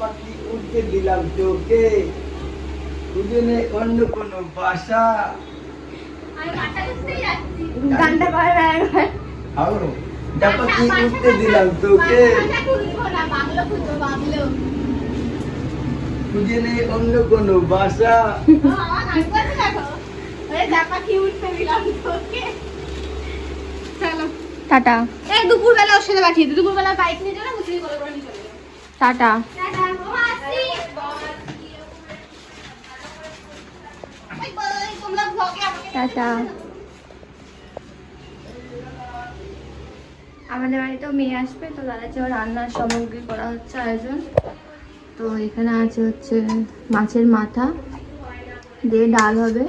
পাখি উঠতে দিলাম তোকে। খুঁজে নেই অন্য কোনো বাসা গানটা আরও উঠতে দিলাম তোকে। না বাংলা বাংলো। খুঁজে নেই অন্য কোনো বাসা টাটা। দুপুরবেলা ওর সাথে পাঠিয়ে দিই দুপুরবেলা বাইক নিয়ে করে যাবে টাটা। টাটা। আমাদের বাড়িতেও মেয়ে আসবে, তো দাদা জন্য রান্নার সামগ্রী করা হচ্ছে আয়োজন। তো এখানে আছে হচ্ছে মাছের মাথা দিয়ে ডাল হবে,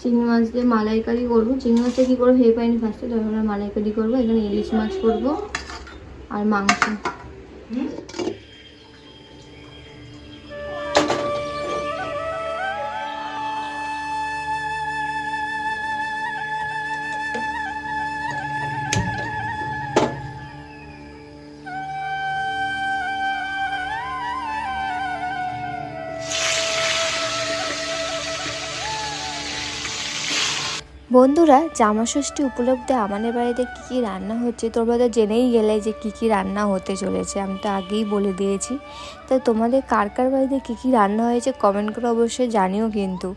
চিংড়ি মাছ দিয়ে মালাইকারি করব। চিংড়ি মাছটা কী করব? ভেবে পাইনি ফার্স্টে তো আমরা মালাইকারি করব। এখানে ইলিশ মাছ করব আর মাংস। বন্ধুরা জামা ষষ্ঠী উপলক্ষে আমাদের বাড়িতে কী কী রান্না হচ্ছে তোমরা তো জেনেই গেলে যে কী কী রান্না হতে চলেছে, আমি তো আগেই বলে দিয়েছি। তো তোমাদের কার কার বাড়িতে কী কী রান্না হয়েছে কমেন্ট করে অবশ্যই জানিও কিন্তু।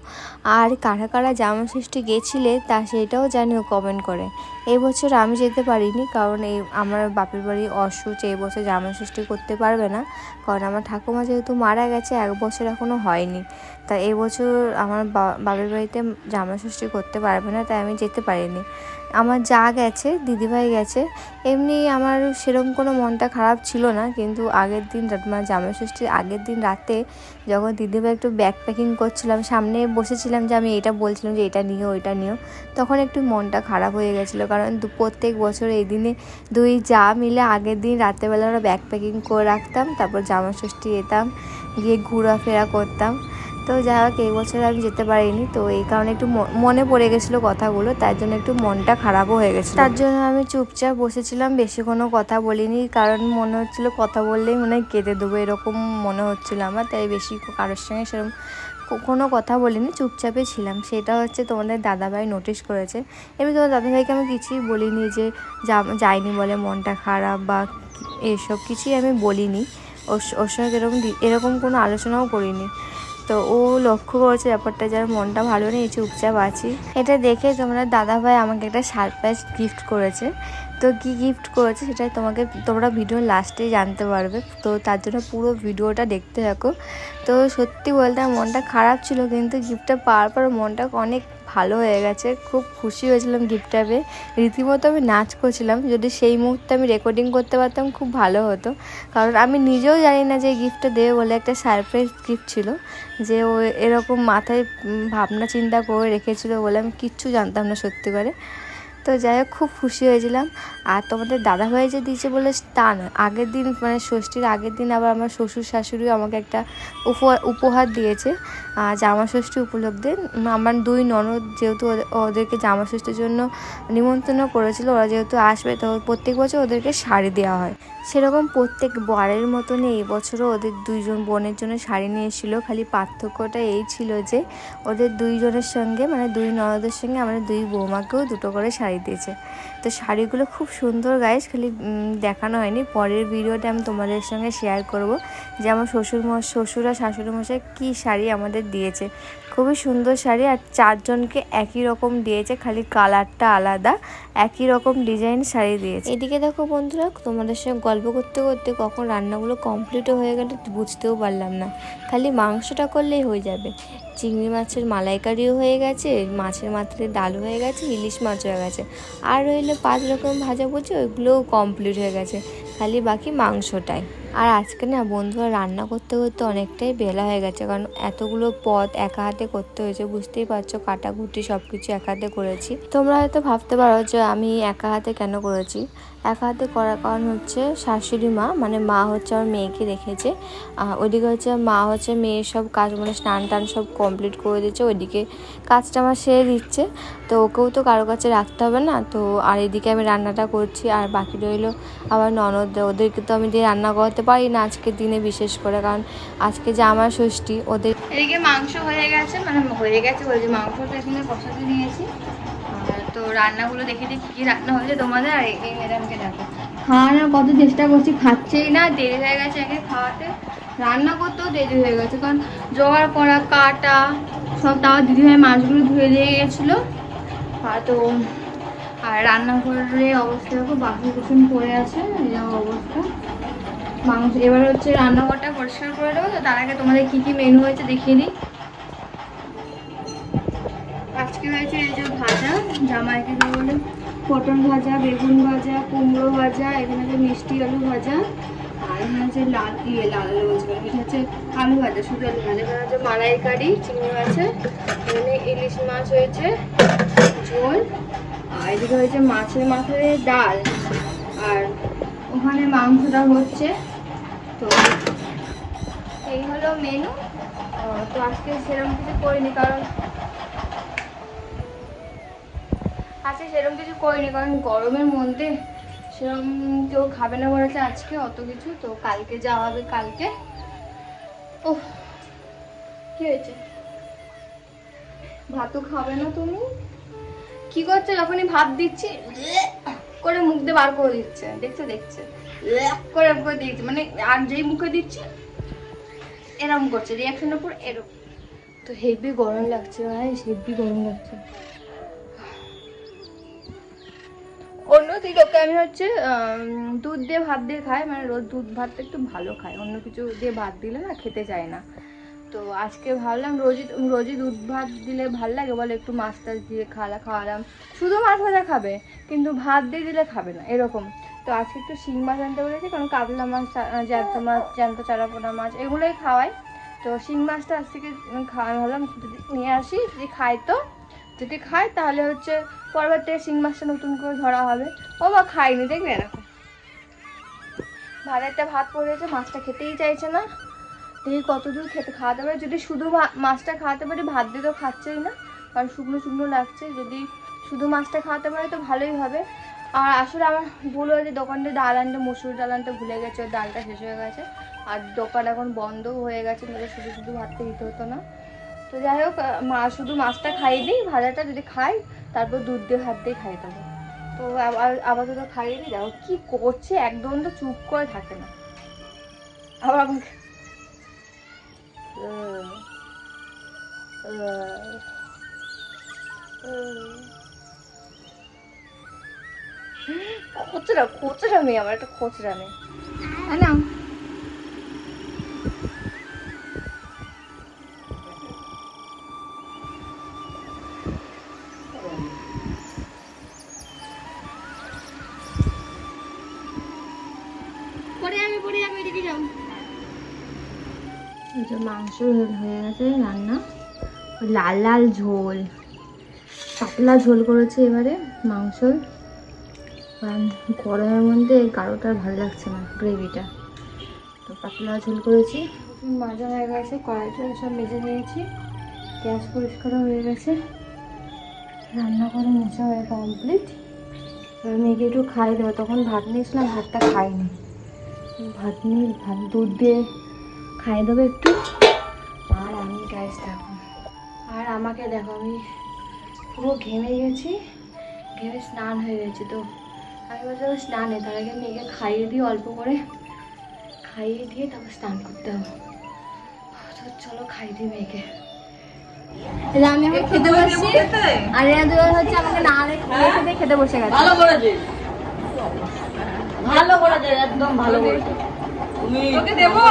আর কারা কারা জামা ষষ্ঠী গেছিলে তা সেটাও জানিও কমেন্ট করে। এই বছর আমি যেতে পারিনি কারণ এই আমার বাপের বাড়ি অসুচ এই বছর জামা ষষ্ঠী করতে পারবে না। কারণ আমার ঠাকুমা যেহেতু মারা গেছে, এক বছর এখনও হয়নি। তা এই বছর আমার বাপের বাড়িতে জামা ষষ্ঠী করতে পারবে না তাই আমি যেতে পারিনি। আমার যা গেছে, দিদিভাই গেছে, এমনি আমার সেরকম কোনো মনটা খারাপ ছিল না, কিন্তু আগের দিন মানে জামা ষষ্ঠীর আগের দিন রাতে যখন দিদিভাই একটু ব্যাগ প্যাকিং করছিলাম, সামনে বসেছিলাম যে আমি এটা বলছিলাম যে এটা নিও, ওইটা নিও, তখন একটু মনটা খারাপ হয়ে গেছিল। কারণ প্রত্যেক বছর এই দিনে দুই যা মিলে আগের দিন রাত্রেবেলা আমরা ব্যাগ প্যাকিং করে রাখতাম, তারপর জামা ষষ্ঠী যেতাম গিয়ে ঘোরাফেরা করতাম। তো যাই হোক, এই বছর আমি যেতে পারিনি। তো এই কারণে একটু মনে পড়ে গেছিল কথাগুলো, তার জন্য একটু মনটা খারাপও হয়ে গেছে তার জন্য আমি চুপচাপ বসেছিলাম, বেশি কোনো কথা বলিনি, কারণ মনে হচ্ছিল কথা বললেই মনে হয় কেঁদে দেবো, এরকম মনে হচ্ছিল আমার, তাই বেশি কারোর সঙ্গে সেরকম কোনো কথা বলিনি, চুপচাপে ছিলাম। সেটা হচ্ছে তোমাদের দাদাভাই নোটিশ করেছে। এমনি তোমার দাদাভাইকে আমি কিছুই বলিনি যে যাইনি বলে মনটা খারাপ বা এসব কিছুই আমি বলিনি। ওর সঙ্গে এরকম এরকম কোনো আলোচনাও করিনি। তো ও লক্ষ্য করছে ব্যাপারটা যার মনটা ভালো নেই চুপচাপ আছি। এটা দেখে তোমরা দাদাভাই আমাকে একটা সারপ্রাইজ গিফট করেছে। তো কি গিফট করেছে সেটা তোমাকে, তোমরা ভিডিও লাস্টে জানতে পারবে। তো তার জন্য পুরো ভিডিওটা দেখতে থাকো। তো সত্যি বলতে মনটা খারাপ ছিল, কিন্তু গিফটটা পাওয়ার পর মনটা অনেক ভালো হয়ে গেছে, খুব খুশি হয়েছিলাম গিফটটা পেয়ে রীতিমতো আমি নাচ করছিলাম, যদি সেই মুহূর্তে আমি রেকর্ডিং করতে পারতাম, খুব ভালো হতো। কারণ আমি নিজেও জানি না যে গিফটটা দেবে বলে একটা সারপ্রাইজ গিফট ছিল, যে ও এরকম মাথায় ভাবনা চিন্তা করে রেখেছিল বলে আমি কিচ্ছু জানতাম না সত্যি করে। তো যাই হোক, খুব খুশি হয়েছিলাম। আর তোমাদের দাদাভাই যে দিয়েছে বলে তা না, আগের দিন মানে ষষ্ঠীর আগের দিন আবার আমার শ্বশুর শাশুড়িও আমাকে একটা উপহার উপহার দিয়েছে। আহ, জামা ষষ্ঠী উপলক্ষে আমার দুই ননদ যেহেতু ওদের- ওদেরকে জামা ষষ্ঠীর জন্য নিমন্ত্রণ করেছিল ওরা যেহেতু আসবে তো প্রত্যেক বছর ওদেরকে শাড়ি দেওয়া হয়। সেরকম প্রত্যেক বারের মতনই এই বছরও ওদের দুইজন বোনের জন্য শাড়ি নিয়ে এসেছিল খালি পার্থক্যটা এই ছিল যে ওদের দুইজনের সঙ্গে মানে দুই ননদের সঙ্গে আমাদের দুই বৌমাকেও দুটো করে শাড়ি দিয়েছে। তো শাড়িগুলো খুব সুন্দর গাইস খালি দেখানো হয়নি। পরের ভিডিওটা আমি তোমাদের সঙ্গে শেয়ার করব যে আমার শ্বশুর শ্বশুর আর শাশুড়ি মশাই কী শাড়ি আমাদের দিয়েছে। খুবই সুন্দর শাড়ি আর চারজনকে একই রকম দিয়েছে, খালি কালারটা আলাদা, একই রকম ডিজাইন শাড়ি দিয়েছে। এদিকে দেখো বন্ধুরা, তোমাদের সঙ্গে গল্প করতে করতে কখন রান্নাগুলো কমপ্লিটও হয়ে গেল বুঝতেও পারলাম না। খালি মাংসটা করলেই হয়ে যাবে। চিংড়ি মাছের মালাইকারিও হয়ে গেছে, মাছের মাথায় ডাল হয়ে গেছে, ইলিশ মাছ হয়ে গেছে। আর রইল পাঁচ রকম ভাজা ভুজি ওইগুলোও কমপ্লিট হয়ে গেছে। খালি বাকি মাংসটাই। আর আজকে না বন্ধুরা রান্না করতে করতে অনেকটাই বেলা হয়ে গেছে, কারণ এতগুলো পদ একা হাতে করতে হয়েছে, বুঝতেই পারছ কাটাকুটি সব কিছু একা হাতে করেছি। তোমরা হয়তো ভাবতে পারো যে আমি একা হাতে কেন করেছি? একা হাতে করার কারণ হচ্ছে শাশুড়ি মা মানে মা হচ্ছে আমার মেয়েকে রেখেছে ওইদিকে হচ্ছে মা হচ্ছে মেয়ের সব কাজ মানে স্নান টান সব কমপ্লিট করে দিচ্ছে, ওইদিকে কাজটা আমার সেরে দিচ্ছে, তো ওকেও তো কারও কাছে রাখতে হবে না, তো আর এদিকে আমি রান্নাটা করছি, আর বাকি রইল আবার ননদ, ওদেরকে তো আমি দিয়ে রান্না করাতে পারি না আজকের দিনে বিশেষ করে কারণ আজকে জামা ষষ্ঠী ওদের এদিকে মাংস হয়ে গেছে মানে হয়ে গেছে বলছি মাংসটা এখানে কষাতে নিয়েছি তো রান্নাগুলো দেখে দিই কী কী রান্না হয়েছে তোমাদের? আর এই ম্যাডামকে দেখো। খাওয়ানোর কত চেষ্টা করছি খাচ্ছেই না। দেরি হয়ে গেছে একে খাওয়াতে। রান্না করতেও দেরি হয়ে গেছে কারণ জোগাড় করা কাটা সব তাও দিদিভাই মাছগুলো ধুয়ে দিয়ে গেছিল। আর তো আর রান্নাঘরের অবস্থা দেখো বাসন কুসন পড়ে আছে এই অবস্থা। মাংস এবার হচ্ছে রান্নাঘরটা পরিষ্কার করে দেবো তো তার আগে তোমাদের কি কি মেনু হয়েছে দেখিয়ে দিই। আজকে হয়েছে এই যে ভাজা জামাইকে বলে পটল ভাজা বেগুন ভাজা কুমড়ো ভাজা এখানে হচ্ছে মিষ্টি আলু ভাজা আর এখানে আছে লাল ইয়ে লাল আলু কেন, এটা হচ্ছে আলু ভাজা শুধু আলু ভাজা এখানে আছে মালাইকারি চিংড়ি আছে এখানে ইলিশ মাছ হয়েছে ঝোল আর এদিকে হয়েছে মাছের মাথায় ডাল আর ওখানে মাংসটা হচ্ছে তো এই হলো মেনু তো আজকে সেরকম কিছু করিনি, কারণ আজকে সেরকম কিছু করিনি, কারণ গরমের মধ্যে সেরকম কেউ খাবে না বলেছে আজকে অত কিছু, তো কালকে যাওয়া হবে কালকে। ও কি হয়েছে? ভাতও খাবে না তুমি? কি করছে? যখনই ভাত দিচ্ছি, করে মুখ দিয়ে বার করে দিচ্ছে। দেখছে দেখছে। করে করে দিচ্ছে। মানে আর যেই মুখে দিচ্ছে, এরম করছে। রিয়াকশনটা পুরো এরকম। তো হেভি গরম লাগছে ভাই হেভি গরম লাগছে। অন্য লোকে আমি হচ্ছে দুধ দিয়ে ভাত দিয়ে খাই মানে রোজ দুধ ভাতটা একটু ভালো খাই। অন্য কিছু দিয়ে ভাত দিলে না খেতে চায় না। তো আজকে ভাবলাম রোজই রোজই দুধ ভাত দিলে ভালো লাগে? বলে, একটু মাছ টাছ দিয়ে খাওয়া খাওয়ালাম। শুধু মাছ ভাজা খাবে, কিন্তু ভাত দিয়ে দিলে খাবে না, এরকম। তো আজকে একটু শিং মাছ আনতে বলেছি, কারণ কাতলা মাছ জ্যান্ত মাছ, জ্যান্ত চারাপোনা মাছ, এগুলোই খাওয়াই। তো শিং মাছটা আজ থেকে খাওয়া ভাবলাম নিয়ে আসি, যদি খাই তো। যদি খায় তাহলে হচ্ছে পরবার থেকে শিং মাছটা নতুন করে ধরা হবে। ও বা খাইনি দেখবে এরকম ভাতেরটা ভাত পড়েছে মাছটা খেতেই চাইছে না। দেখি কতদূর খেতে খাওয়াতে পারে? যদি শুধু মাছটা খাওয়াতে পারি, ভাত দিয়ে তো খাচ্ছেই না। কারণ শুকনো শুকনো লাগছে। যদি শুধু মাছটা খাওয়াতে পারে তো ভালোই হবে। আর আসলে আমার ভুল হয়েছে, দোকানটা ডাল আনতে, মসুর ডাল আনতে ভুলে গেছে, ওর ডালটা শেষ হয়ে গেছে। আর দোকান এখন বন্ধও হয়ে গেছে নাহলে শুধু শুধু ভাতটা দিতে হতো না। তো যাই হোক মা শুধু মাছটা খাইয়ে দিই, ভাজাটা যদি খাই, তারপর দুধ দিয়ে, ভাত দিয়ে খাই দেবো। তো আবার আপাতত খাইয়ে দিই দেখো কী করছে, একদম তো চুপ করে থাকে না। আবার আমাকে আহ, আহ, আহ। খোচরা খোচরা মেয়ে আমার একটা খোচরা মেয়ে হ্যাঁ না পরে আমি পরে আমি এদিকে যাও এই যে মাংস হয়ে গেছে, রান্না। লাল লাল ঝোল, পাতলা ঝোল করেছে এবারে মাংস গরমের মধ্যে গাঢ়টা ভালো লাগছে না গ্রেভিটা। তো পাতলা ঝোল করেছি। মাজা হয়ে গেছে কড়াইটা সব মেজে নিয়েছি। গ্যাস পরিষ্কার হয়ে গেছে। রান্না করে মোছা হয়ে কমপ্লিট মেয়েকে একটু খাই দেবো। তখন ভাত নিয়েছিলাম, ভাতটা খাইনি। ভাত নিয়ে ভাত, দুধ দিয়ে খাইয়ে দেবো একটু আর আমি গ্যাস দেখো আর আমাকে দেখো আমি পুরো ঘেমে গেছি ঘেমে স্নান হয়ে গেছে তো আমি বলছি বলছিলাম স্নানে তার আগে মেয়েকে খাইয়ে দিই অল্প করে খাইয়ে দিয়ে তারপর স্নান করতে হবে তো চলো খাইয়ে দিই মেয়েকে তাহলে আমি খেতে বসছি আর এরা দুজন হচ্ছে আমাকে না খেতে বসে গেছে ভালো করেছে ভালো করেছে একদম ভালো করেছে তুমি তোকে দেবো?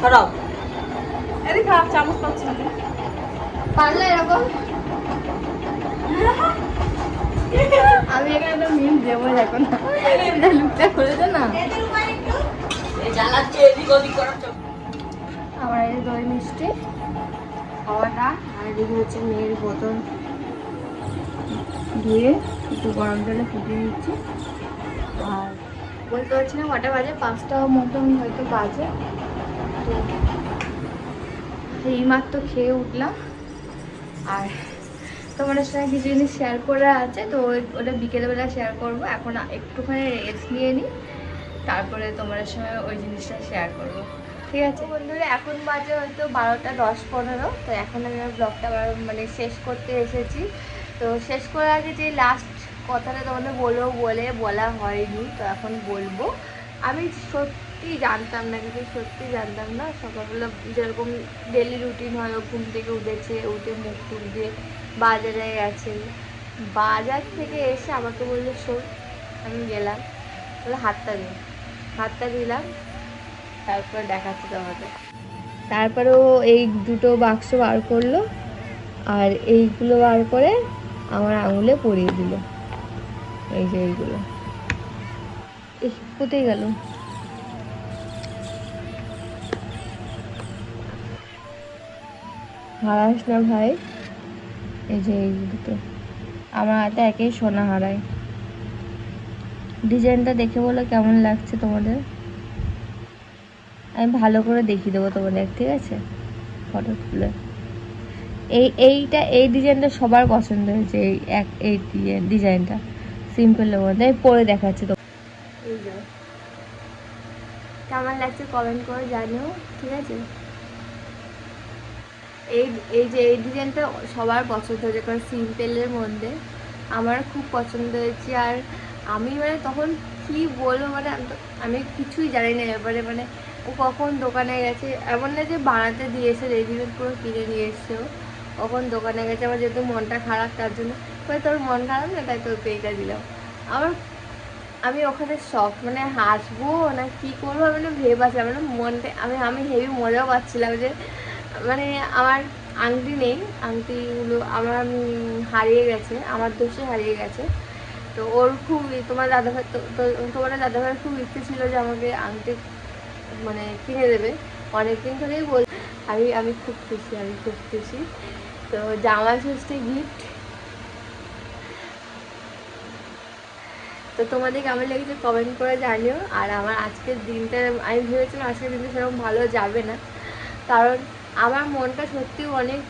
খারাপ এদিকে খা চামচ পাচ্ছি পারলে এরকম? আমি এখানে একটা মিম দেবো দেখো না? আমার এই দই মিষ্টি খাওয়াটা আর এদিকে হচ্ছে মেয়ের বোতল। দিয়ে একটু গরম জলে ফুটিয়ে দিচ্ছি বলতে পারছি না, কটা বাজে? পাঁচটা মতন হয়তো বাজে। তো এই মাত্র খেয়ে উঠলাম। আর তোমাদের সঙ্গে কিছু জিনিস শেয়ার করা আছে, তো ওটা বিকেলবেলা শেয়ার করব। এখন একটুখানি রেস্ট নিয়ে নিই, তারপরে তোমাদের সঙ্গে ওই জিনিসটা শেয়ার করব। ঠিক আছে? বন্ধুরা, এখন বাজে হয়তো বারোটা দশ পনেরো। তো এখন আমি ব্লগটা মানে শেষ করতে এসেছি। তো শেষ করার আগে যে লাস্ট কথাটা তোমাদের বলব বলে বলা হয়নি, তো এখন বলব। আমি সত্যি জানতাম না কিন্তু সত্যি জানতাম না। সকালবেলা যেরকম ডেলি রুটিন হয় ঘুম থেকে উঠেছে, উঠে মুখ টুক দিয়ে বাজারে গেছে। বাজার থেকে এসে আমাকে বলল, শোন, আমি গেলাম। বলে, হাতটা দিই হাতটা দিলাম, তারপর দেখাচ্ছি তোমাকে। তারপরে ও এই দুটো বাক্স বার করল আর এইগুলো বার করে আমার আঙুলে পরিয়ে দিল। এই যে এইগুলো। এই কোথায় গেল। হারাস না ভাই? এই যে এই দুটো। আমার হাতে একেই সোনা হারায়। ডিজাইনটা দেখে বলো কেমন লাগছে তোমাদের? আমি ভালো করে দেখিয়ে দেবো তোমাদের, ঠিক আছে? ফটো তুলে। এই, এইটা, এই ডিজাইনটা সবার পছন্দ হয়েছে, এই এক, এই ডিজাইনটা। সিম্পলের মধ্যে আমি পরে দেখাচ্ছি তো কেমন লাগছে কমেন্ট করে জানিও, ঠিক আছে? এই এই যে, এই ডিজাইনটা সবার পছন্দ হয়েছে, কারণ সিম্পলের মধ্যে। আমার খুব পছন্দ হয়েছে, আর আমি মানে তখন কি বলব মানে আমি কিছুই জানি না, এবারে মানে ও কখন দোকানে গেছে। এমন না যে বানাতে দিয়েছে রেডিমেড পুরো কিনে নিয়ে এসছে ও। কখন দোকানে গেছে, আমার যেহেতু মনটা খারাপ, তার জন্য কই তোর মন খারাপ না? তাই তোকে এইটা দিলাম। আমার, আমি ওখানে শখ মানে হাসবো না কি করব, আমি না ভেবে পাচ্ছিলাম মানে মনটা, আমি আমি হেভি মজাও পাচ্ছিলাম যে মানে আমার আংটি নেই, আংটিগুলো আমার হারিয়ে গেছে, আমার দোষে হারিয়ে গেছে। তো ওর খুব তোমার দাদাভাই তোমার দাদাভাইয়ের খুব ইচ্ছে ছিল যে আমাকে আংটি মানে কিনে দেবে। অনেকদিন ধরেই বল, আমি আমি খুব খুশি, আমি খুব খুশি। তো জামা ষষ্ঠী গিফট তো তোমাদের কেমন লেগেছে কমেন্ট করে জানিও। আর আমার আজকের দিনটা, আমি ভেবেছিলাম আজকের দিনটা সেরকম ভালো যাবে না। কারণ আমার মনটা সত্যিই অনেক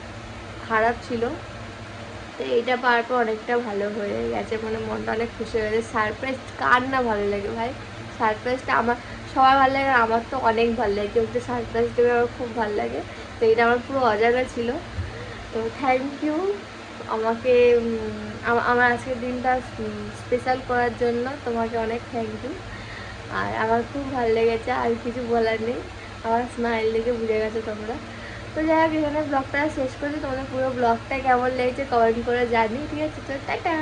খারাপ ছিল। তো এইটা পাওয়ার পর অনেকটা ভালো হয়ে গেছে। মানে মনটা অনেক খুশি হয়ে গেছে। সারপ্রাইজ কার না ভালো লাগে ভাই? সারপ্রাইজটা আমার, সবার ভালো লাগে আমার তো অনেক ভালো লাগে। কেউ তো সারপ্রাইজ দেবে, আমার খুব ভালো লাগে। তো এটা আমার পুরো অজানা ছিল। তো থ্যাংক ইউ আমাকে আমার আজকের দিনটা স্পেশাল করার জন্য তোমাকে অনেক থ্যাংক ইউ আর আমার খুব ভালো লেগেছে, আর কিছু বলার নেই। আমার স্মাইল দেখে বুঝে গেছো তোমরা। তো যাই হোক, এখানে ব্লগটা শেষ করছি তোমাদের পুরো ব্লগটা কেমন লেগেছে কমেন্ট করে জানি ঠিক আছে, তো টাটা!